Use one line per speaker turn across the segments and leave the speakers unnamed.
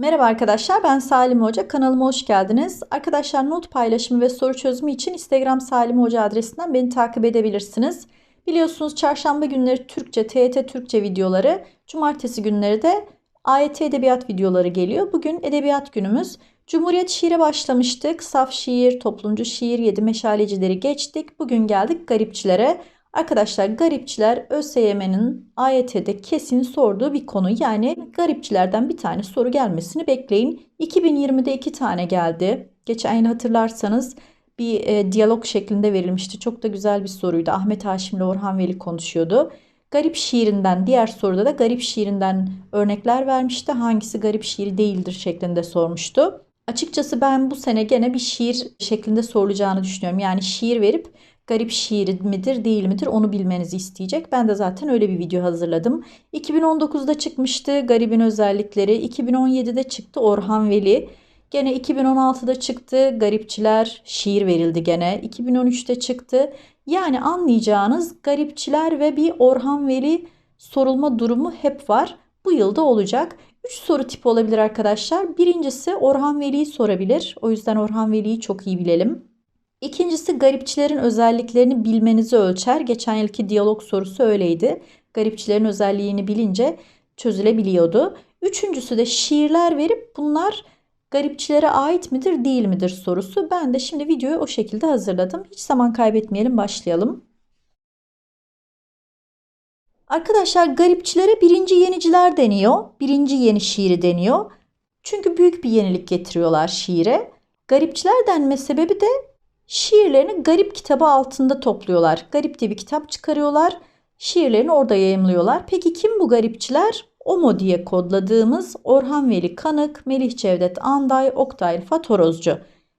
Merhaba arkadaşlar ben Salim Hoca kanalıma hoş geldiniz. Arkadaşlar not paylaşımı ve soru çözümü için Instagram Salim Hoca adresinden beni takip edebilirsiniz. Biliyorsunuz çarşamba günleri Türkçe, TYT Türkçe videoları, cumartesi günleri de AYT Edebiyat videoları geliyor. Bugün edebiyat günümüz. Cumhuriyet şiire başlamıştık. Saf şiir, toplumcu şiir, yedi meşalecileri geçtik. Bugün geldik garipçilere. Arkadaşlar garipçiler ÖSYM'nin AYT'de kesin sorduğu bir konu. Yani garipçilerden bir tane soru gelmesini bekleyin. 2020'de iki tane geldi. Geçen yıl hatırlarsanız bir e, diyalog şeklinde verilmişti. Çok da güzel bir soruydu. Ahmet Haşim ile Orhan Veli konuşuyordu. Garip şiirinden diğer soruda da garip şiirinden örnekler vermişti. Hangisi garip şiir değildir şeklinde sormuştu. Açıkçası ben bu sene gene bir şiir şeklinde sorulacağını düşünüyorum. Yani şiir verip garip şiir midir değil midir onu bilmenizi isteyecek. Ben de zaten öyle bir video hazırladım. 2019'da çıkmıştı Garibin Özellikleri. 2017'de çıktı Orhan Veli. Gene 2016'da çıktı Garipçiler şiir verildi gene. 2013'te çıktı. Yani anlayacağınız Garipçiler ve bir Orhan Veli sorulma durumu hep var. Bu yılda olacak. 3 soru tipi olabilir arkadaşlar. Birincisi Orhan Veli'yi sorabilir. O yüzden Orhan Veli'yi çok iyi bilelim. İkincisi garipçilerin özelliklerini bilmenizi ölçer. Geçen yılki diyalog sorusu öyleydi. Garipçilerin özelliğini bilince çözülebiliyordu. Üçüncüsü de şiirler verip bunlar garipçilere ait midir değil midir sorusu. Ben de şimdi videoyu o şekilde hazırladım. Hiç zaman kaybetmeyelim başlayalım. Arkadaşlar garipçilere birinci yeniciler deniyor. Birinci yeni şiiri deniyor. Çünkü büyük bir yenilik getiriyorlar şiire. Garipçiler denme sebebi de şiirlerini Garip kitabı altında topluyorlar. Garip diye bir kitap çıkarıyorlar. Şiirlerini orada yayımlıyorlar. Peki kim bu garipçiler? OMO diye kodladığımız Orhan Veli Kanık, Melih Cevdet Anday, Oktay Rıfat.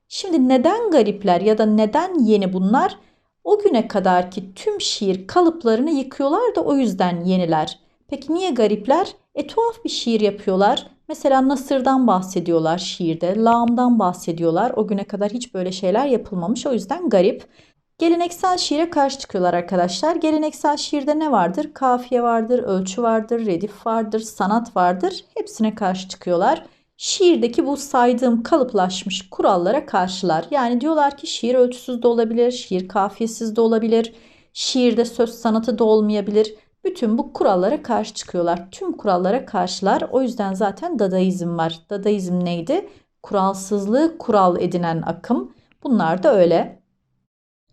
Şimdi neden garipler ya da neden yeni bunlar? O güne kadarki tüm şiir kalıplarını yıkıyorlar da o yüzden yeniler. Peki niye garipler? E tuhaf bir şiir yapıyorlar. Mesela Nasır'dan bahsediyorlar şiirde, lağımdan bahsediyorlar. O güne kadar hiç böyle şeyler yapılmamış. O yüzden garip. Geleneksel şiire karşı çıkıyorlar arkadaşlar. Geleneksel şiirde ne vardır? Kafiye vardır, ölçü vardır, redif vardır, sanat vardır. Hepsine karşı çıkıyorlar. Şiirdeki bu saydığım kalıplaşmış kurallara karşılar. Yani diyorlar ki şiir ölçüsüz de olabilir, şiir kafiyesiz de olabilir, şiirde söz sanatı da olmayabilir. Bütün bu kurallara karşı çıkıyorlar. Tüm kurallara karşılar. O yüzden zaten Dadaizm var. Dadaizm neydi? Kuralsızlığı kural edinen akım. Bunlar da öyle.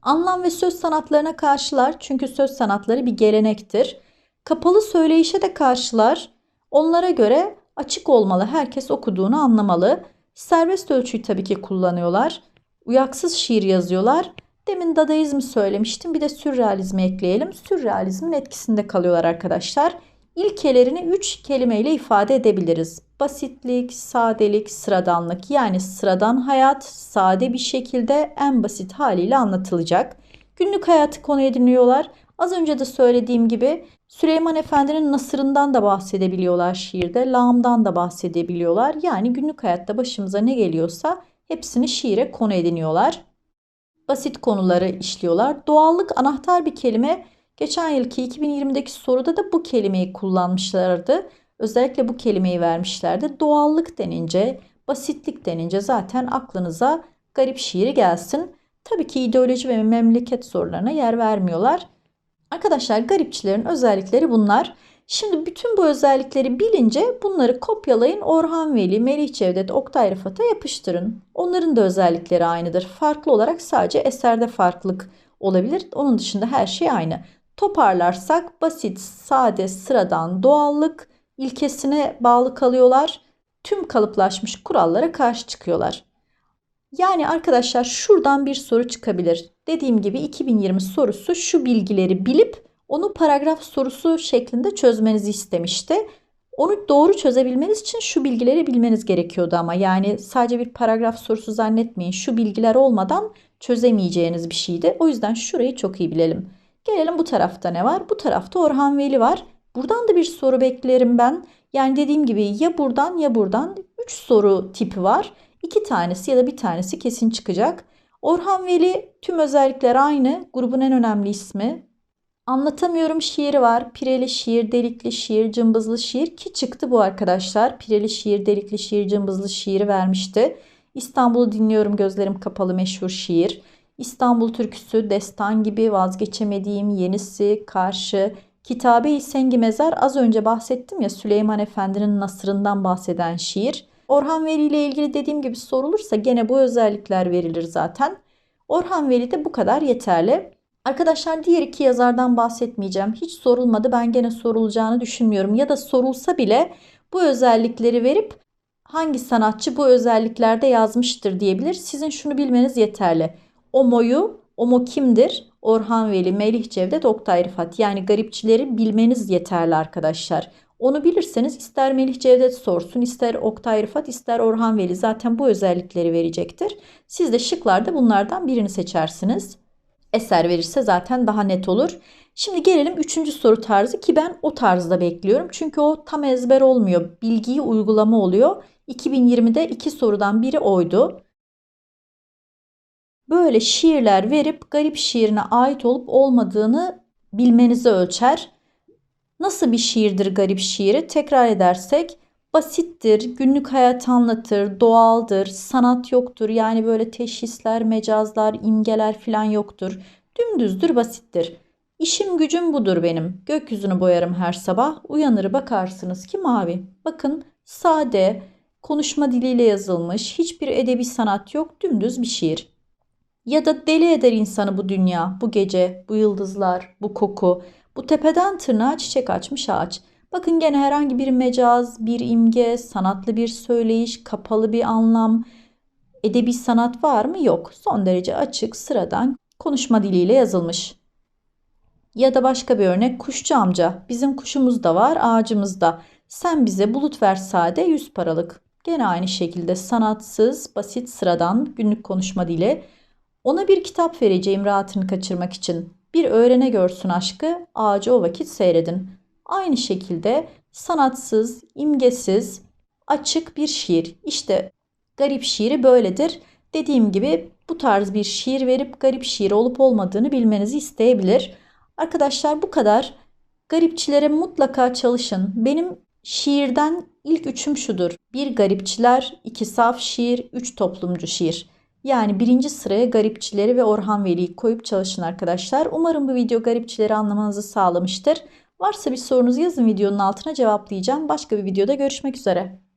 Anlam ve söz sanatlarına karşılar. Çünkü söz sanatları bir gelenektir. Kapalı söyleyişe de karşılar. Onlara göre açık olmalı. Herkes okuduğunu anlamalı. Serbest ölçüyü tabii ki kullanıyorlar. Uyaksız şiir yazıyorlar. Demin dadaizmi söylemiştim. Bir de sürrealizmi ekleyelim. Sürrealizmin etkisinde kalıyorlar arkadaşlar. İlkelerini 3 kelimeyle ifade edebiliriz. Basitlik, sadelik, sıradanlık. Yani sıradan hayat sade bir şekilde en basit haliyle anlatılacak. Günlük hayatı konu ediniyorlar. Az önce de söylediğim gibi Süleyman Efendi'nin Nasır'ından da bahsedebiliyorlar şiirde. Lağımdan da bahsedebiliyorlar. Yani günlük hayatta başımıza ne geliyorsa hepsini şiire konu ediniyorlar basit konuları işliyorlar. Doğallık anahtar bir kelime. Geçen yılki 2020'deki soruda da bu kelimeyi kullanmışlardı. Özellikle bu kelimeyi vermişlerdi. Doğallık denince, basitlik denince zaten aklınıza garip şiiri gelsin. Tabii ki ideoloji ve memleket sorularına yer vermiyorlar. Arkadaşlar garipçilerin özellikleri bunlar. Şimdi bütün bu özellikleri bilince bunları kopyalayın Orhan Veli, Melih Cevdet, Oktay Rıfat'a yapıştırın. Onların da özellikleri aynıdır. Farklı olarak sadece eserde farklılık olabilir. Onun dışında her şey aynı. Toparlarsak basit, sade, sıradan, doğallık ilkesine bağlı kalıyorlar. Tüm kalıplaşmış kurallara karşı çıkıyorlar. Yani arkadaşlar şuradan bir soru çıkabilir. Dediğim gibi 2020 sorusu şu bilgileri bilip onu paragraf sorusu şeklinde çözmenizi istemişti. Onu doğru çözebilmeniz için şu bilgileri bilmeniz gerekiyordu ama yani sadece bir paragraf sorusu zannetmeyin. Şu bilgiler olmadan çözemeyeceğiniz bir şeydi. O yüzden şurayı çok iyi bilelim. Gelelim bu tarafta ne var? Bu tarafta Orhan Veli var. Buradan da bir soru beklerim ben. Yani dediğim gibi ya buradan ya buradan 3 soru tipi var. 2 tanesi ya da bir tanesi kesin çıkacak. Orhan Veli tüm özellikler aynı. Grubun en önemli ismi Anlatamıyorum şiiri var. Pireli şiir, delikli şiir, cımbızlı şiir ki çıktı bu arkadaşlar. Pireli şiir, delikli şiir, cımbızlı şiiri vermişti. İstanbul'u dinliyorum gözlerim kapalı meşhur şiir. İstanbul türküsü, destan gibi vazgeçemediğim yenisi, karşı, Kitabe-i Mezar az önce bahsettim ya Süleyman Efendi'nin nasırından bahseden şiir. Orhan Veli ile ilgili dediğim gibi sorulursa gene bu özellikler verilir zaten. Orhan Veli de bu kadar yeterli. Arkadaşlar diğer iki yazardan bahsetmeyeceğim. Hiç sorulmadı. Ben gene sorulacağını düşünmüyorum. Ya da sorulsa bile bu özellikleri verip hangi sanatçı bu özelliklerde yazmıştır diyebilir. Sizin şunu bilmeniz yeterli. Omo'yu, Omo kimdir? Orhan Veli, Melih Cevdet, Oktay Rıfat. Yani garipçileri bilmeniz yeterli arkadaşlar. Onu bilirseniz ister Melih Cevdet sorsun, ister Oktay Rıfat, ister Orhan Veli zaten bu özellikleri verecektir. Siz de şıklarda bunlardan birini seçersiniz. Eser verirse zaten daha net olur. Şimdi gelelim üçüncü soru tarzı ki ben o tarzda bekliyorum. Çünkü o tam ezber olmuyor. Bilgiyi uygulama oluyor. 2020'de iki sorudan biri oydu böyle şiirler verip garip şiirine ait olup olmadığını bilmenizi ölçer. Nasıl bir şiirdir garip şiiri? Tekrar edersek basittir, günlük hayat anlatır, doğaldır, sanat yoktur. Yani böyle teşhisler, mecazlar, imgeler falan yoktur. Dümdüzdür, basittir. İşim gücüm budur benim. Gökyüzünü boyarım her sabah. Uyanır bakarsınız ki mavi. Bakın sade, konuşma diliyle yazılmış, hiçbir edebi sanat yok, dümdüz bir şiir. Ya da deli eder insanı bu dünya, bu gece, bu yıldızlar, bu koku, bu tepeden tırnağa çiçek açmış ağaç. Bakın gene herhangi bir mecaz, bir imge, sanatlı bir söyleyiş, kapalı bir anlam, edebi sanat var mı? Yok. Son derece açık, sıradan konuşma diliyle yazılmış. Ya da başka bir örnek kuşçu amca. Bizim kuşumuz da var, ağacımız da. Sen bize bulut ver sade 100 paralık. Gene aynı şekilde sanatsız, basit, sıradan günlük konuşma dili. Ona bir kitap vereceğim rahatını kaçırmak için. Bir öğrene görsün aşkı, ağacı o vakit seyredin. Aynı şekilde sanatsız, imgesiz, açık bir şiir. İşte garip şiiri böyledir. Dediğim gibi bu tarz bir şiir verip garip şiir olup olmadığını bilmenizi isteyebilir. Arkadaşlar bu kadar. Garipçilere mutlaka çalışın. Benim şiirden ilk üçüm şudur. Bir garipçiler, iki saf şiir, üç toplumcu şiir. Yani birinci sıraya garipçileri ve Orhan Veli'yi koyup çalışın arkadaşlar. Umarım bu video garipçileri anlamanızı sağlamıştır. Varsa bir sorunuz yazın videonun altına cevaplayacağım. Başka bir videoda görüşmek üzere.